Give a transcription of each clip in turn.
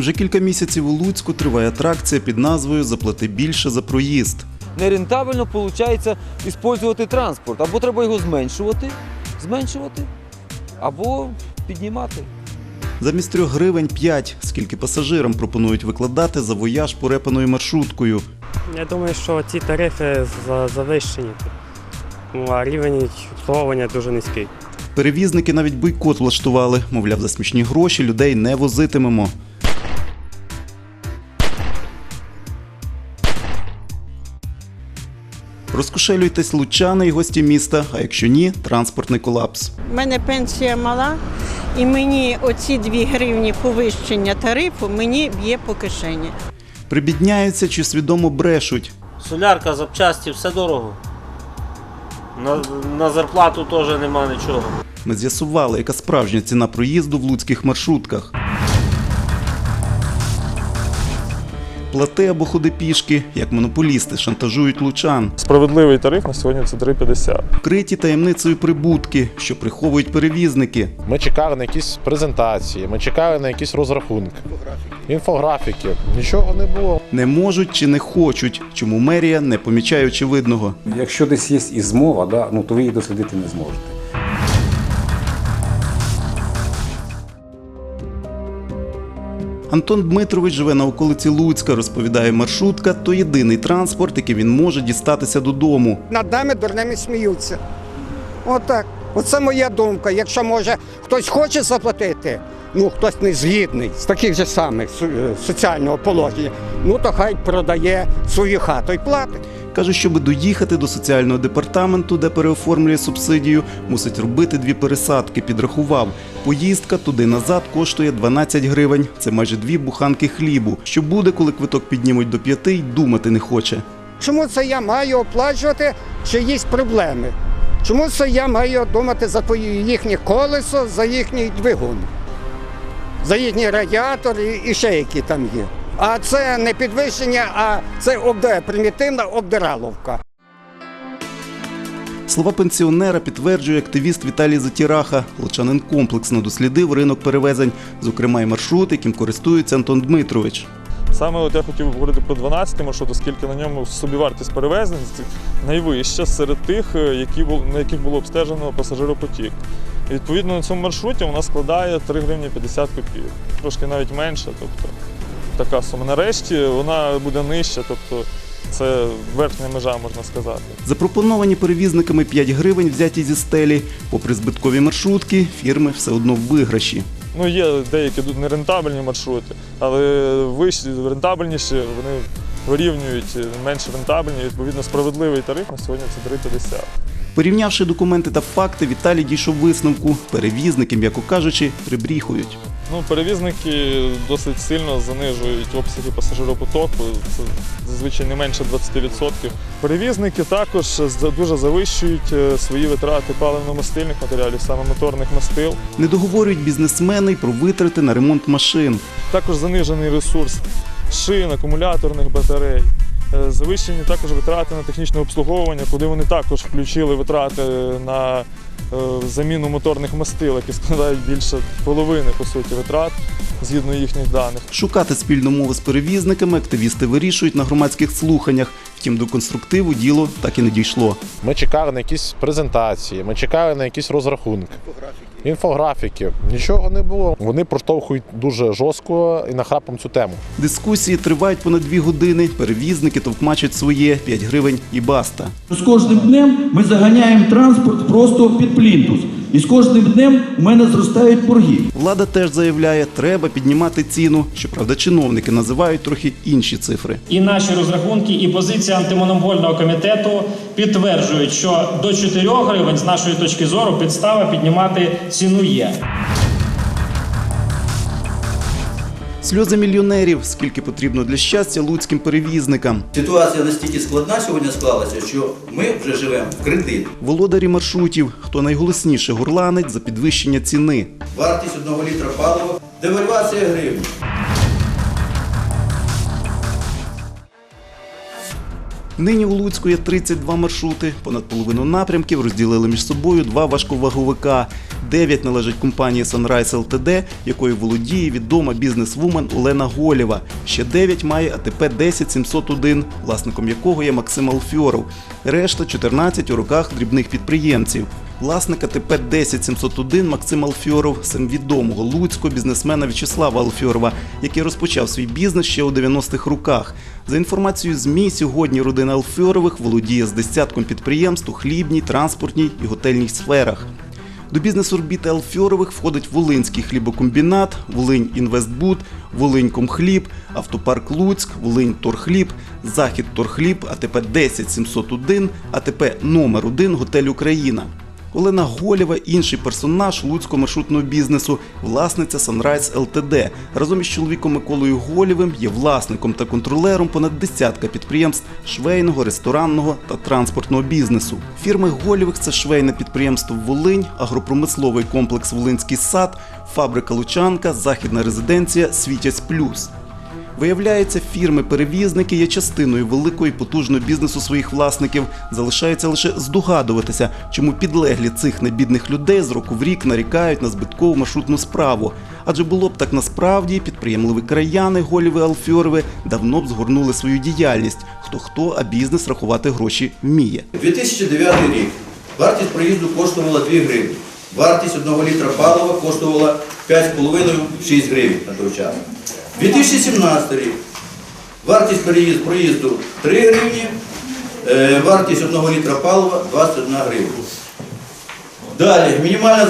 Вже кілька місяців у Луцьку триває атракція під назвою Заплати більше за проїзд. Нерентабельно виходить використовувати транспорт. Або треба його зменшувати, зменшувати, або піднімати. Замість 3 гривень 5, скільки пасажирам пропонують викладати за вояж порепаною маршруткою. Я думаю, що ці тарифи за- завищені. Ну, а рівень обслуговування дуже низький. Перевізники навіть бойкот влаштували, мовляв, за смішні гроші людей не возитимемо. Розкошелюйтесь лучани і гості міста, а якщо ні, транспортний колапс. У мене пенсія мала, і мені оці 2 гривні повищення тарифу мені б'є по кишені. Прибідняються чи свідомо брешуть. Солярка, запчасті, все дорого. На, на зарплату теж нема нічого. Ми з'ясували, яка справжня ціна проїзду в луцьких маршрутках. Плати або ходи пішки, як монополісти шантажують лучан. Справедливий тариф на сьогодні це 3,50. Вкриті таємницею прибутки, що приховують перевізники. Ми чекали на якісь презентації, ми чекали на якісь розрахунки, інфографіки. Нічого не було. Не можуть чи не хочуть, чому мерія не помічає очевидного. Якщо десь є і змова, да, ну, то ви її дослідити не зможете. Антон Дмитрович живе на околиці Луцька, розповідає, маршрутка то єдиний транспорт, який він може дістатися додому. над нами дурними сміються. Отак. Оце моя думка. Якщо може хтось хоче заплатити, ну хтось не згідний з таких же самих е, соціального положення, ну то хай продає свою хату і платить. Каже, щоб доїхати до соціального департаменту, де переоформлює субсидію, мусить робити дві пересадки. Підрахував. Поїздка туди-назад коштує 12 гривень. Це майже дві буханки хлібу. Що буде, коли квиток піднімуть до п'яти, й думати не хоче. Чому це я маю оплачувати чиїсь проблеми? Чому це я маю думати за їхнє колесо, за їхній двигун, за їхній радіатор і ще які там є? А це не підвищення, а це обде, примітивна обдираловка. Слова пенсіонера підтверджує активіст Віталій Затіраха. Лучанин комплексно дослідив ринок перевезень, зокрема й маршрут, яким користується Антон Дмитрович. Саме от я хотів би говорити про 12 маршрут, оскільки на ньому собівартість перевезень найвища серед тих, е, які на яких було обстежено пасажиропотік. І відповідно на цьому маршруті вона складає 3 гривні 50 копійок. Трошки навіть менше, тобто така сума. Нарешті вона буде нижча, тобто це верхня межа, можна сказати. Запропоновані перевізниками 5 гривень взяті зі стелі. Попри збиткові маршрутки, фірми все одно в виграші. Ну, є деякі тут нерентабельні маршрути, але вищі, рентабельніші, вони вирівнюють менш рентабельні. Відповідно, справедливий тариф на сьогодні це 3,50. Порівнявши документи та факти, Віталій дійшов висновку. Перевізники, м'яко кажучи, прибріхують. Ну, перевізники досить сильно занижують обсяги пасажиропотоку. Це зазвичай не менше 20%. Перевізники також дуже завищують е, свої витрати паливно-мастильних матеріалів, саме моторних мастил. Не договорюють бізнесмени й про витрати на ремонт машин. Також занижений ресурс шин, акумуляторних батарей. Е, Завищені також витрати на технічне обслуговування, куди вони також включили витрати на е, заміну моторних мастил, які складають більше половини по суті витрат згідно їхніх даних. Шукати спільну мову з перевізниками активісти вирішують на громадських слуханнях. Втім, до конструктиву діло так і не дійшло. Ми чекали на якісь презентації, ми чекали на якісь розрахунки. Інфографіки. Нічого не було. Вони проштовхують дуже жорстко і нахрапом цю тему. Дискусії тривають понад дві години. Перевізники товкмачать своє 5 гривень і баста. З кожним днем ми заганяємо транспорт просто під плінтус. І з кожним днем у мене зростають борги. Влада теж заявляє, треба піднімати ціну. Щоправда, чиновники називають трохи інші цифри. І наші розрахунки, і позиція антимонопольного комітету підтверджують, що до 4 гривень з нашої точки зору підстава піднімати ціну є. Сльози мільйонерів, скільки потрібно для щастя луцьким перевізникам. Ситуація настільки складна сьогодні склалася, що ми вже живемо в кредит. Володарі маршрутів, хто найголосніше горланить за підвищення ціни. Вартість одного літра палива, девальвація гривні. Нині у Луцьку є 32 маршрути. Понад половину напрямків розділили між собою два важковаговика. Дев'ять належать компанії Sunrise Ltd, якою володіє відома бізнесвумен Олена Голєва. Ще дев'ять має АТП 10701, власником якого є Максим Алфьоров. Решта 14 у руках дрібних підприємців. Власник АТП 10701 Максим Алфьоров, син відомого луцького бізнесмена В'ячеслава Алфьорова, який розпочав свій бізнес ще у 90-х роках. За інформацією ЗМІ, сьогодні родина Алфьорових володіє з десятком підприємств у хлібній, транспортній і готельній сферах. До бізнес-орбіти Алфьорових входить Волинський хлібокомбінат, Волинь Інвестбуд, Волинь Комхліб, Автопарк Луцьк, Волинь Торхліб, Захід Торхліб, АТП 10701, АТП номер 1 Готель Україна. Олена Голєва – інший персонаж луцького маршрутного бізнесу, власниця Sunrise Ltd. Разом із чоловіком Миколою Голєвим є власником та контролером понад десятка підприємств швейного, ресторанного та транспортного бізнесу. Фірми Голєвих – це швейне підприємство Волинь, агропромисловий комплекс Волинський сад, фабрика Лучанка, західна резиденція Світязь Плюс. Виявляється, фірми-перевізники є частиною великого і потужного бізнесу своїх власників. Залишається лише здогадуватися, чому підлеглі цих небідних людей з року в рік нарікають на збиткову маршрутну справу. Адже було б так насправді, підприємливі краяни, голіви Алфьорови давно б згорнули свою діяльність. Хто хто, а бізнес рахувати гроші вміє. 2009 рік вартість проїзду коштувала 2 гривні. Вартість одного літра палива коштувала 5,5-6 гривень на той час. 2017 рік вартість проїзду 3 гривні, е, вартість одного літра палива 21 гривня. Далі, мінімальна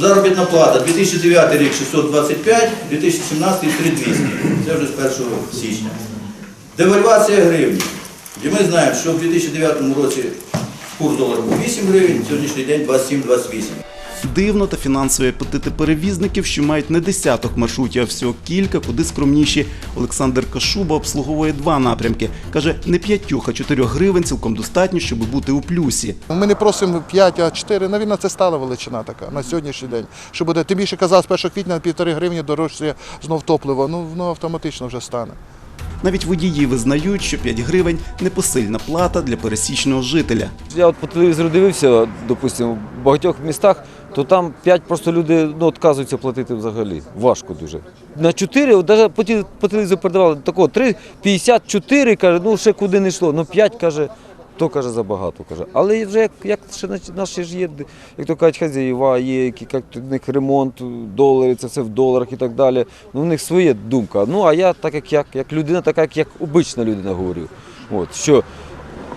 заробітна плата 2009 рік 625, 2017 3200. Це вже з 1 січня. Девальвація гривні. І ми знаємо, що в 2009 році курс долара був 8 гривень, сьогоднішній день 27-28. Дивно та фінансові апетити перевізників, що мають не десяток маршрутів, а всього кілька, куди скромніші. Олександр Кашуба обслуговує два напрямки. Каже, не п'ятьох, а чотирьох гривень цілком достатньо, щоб бути у плюсі. Ми не просимо 5, а 4. Навірно, це стала величина така на сьогоднішній день. Що буде, тим більше казав, з 1 квітня на півтори гривні дорожче знов топливо. Ну, воно автоматично вже стане. Навіть водії визнають, що 5 гривень непосильна плата для пересічного жителя. Я от по телевізору дивився, допустимо, в багатьох містах, то там 5 просто люди ну, відказуються платити взагалі. Важко дуже. На 4, от навіть по, по телевізору передавали такого 3, 54, каже, ну ще куди не йшло. Ну 5 каже, то каже забагато. каже. Але вже як, як ще наші- ж є, як то кажуть, хазяїва, є, які як у них ремонт, долари, це все в доларах і так далі. Ну, в них своя думка. Ну а я так як, як, як людина, така як, як обична людина говорю. От, що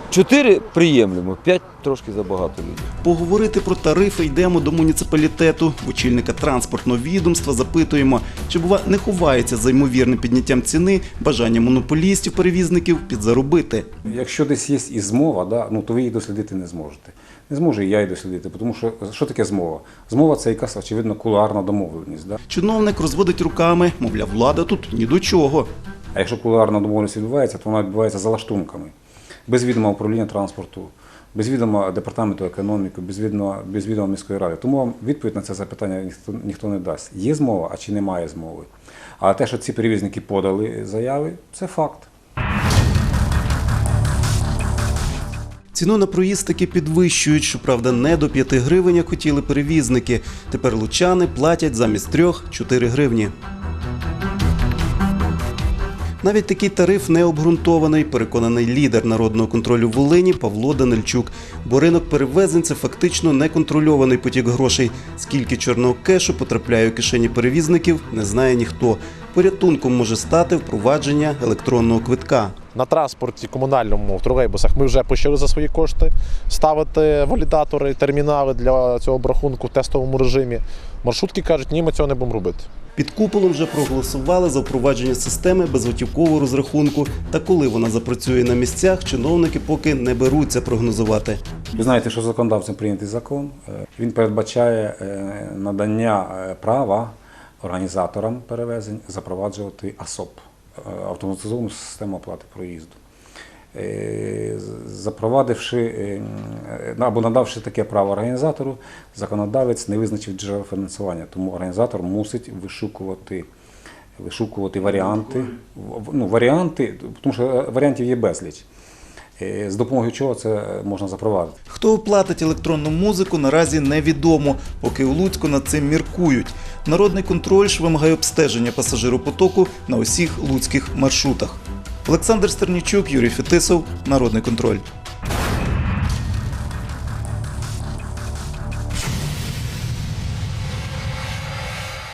4 приємлемо, 5 трошки забагато людей. Поговорити про тарифи йдемо до муніципалітету. В очільника транспортного відомства запитуємо, чи бува не ховається за ймовірним підняттям ціни бажання монополістів перевізників підзаробити. Якщо десь є і змова, да, ну, то ви її дослідити не зможете. Не зможу і я її дослідити, тому що що таке змова? Змова це якась, очевидно, кулуарна домовленість. Да? Чиновник розводить руками, мовляв, влада тут ні до чого. А якщо кулуарна домовленість відбувається, то вона відбувається за лаштунками. Без відома управління транспорту, без відома департаменту економіки, без відома, без відома міської ради. Тому вам відповідь на це запитання ніхто, ніхто не дасть. Є змова, а чи немає змови. А те, що ці перевізники подали заяви, це факт. Ціну на проїзд таки підвищують, щоправда, не до 5 гривень, як хотіли перевізники. Тепер лучани платять замість 3-4 гривні. Навіть такий тариф не обґрунтований, переконаний лідер народного контролю Волині Павло Данильчук. Бо ринок перевезень це фактично неконтрольований потік грошей. Скільки чорного кешу потрапляє у кишені перевізників, не знає ніхто. Порятунком може стати впровадження електронного квитка. На транспорті комунальному в тролейбусах ми вже почали за свої кошти ставити валідатори, термінали для цього обрахунку в тестовому режимі. Маршрутки кажуть, ні, ми цього не будемо робити. Під куполом вже проголосували за впровадження системи безготівкового розрахунку. Та коли вона запрацює на місцях, чиновники поки не беруться прогнозувати. Ви знаєте, що законодавцем прийнятий закон. Е, Він передбачає е, надання е, права організаторам перевезень запроваджувати АСОП автоматизовану систему оплати проїзду. Е, Запровадивши е, або надавши таке право організатору, законодавець не визначив джерел фінансування, тому організатор мусить вишукувати, вишукувати варіанти, ну, варіанти, тому що варіантів є безліч. Е, З допомогою чого це можна запровадити? Хто оплатить електронну музику, наразі невідомо, поки у Луцьку над цим міркують. Народний контроль ж вимагає обстеження пасажиропотоку на усіх луцьких маршрутах. Олександр Стернічук, Юрій Фетисов, Народний контроль.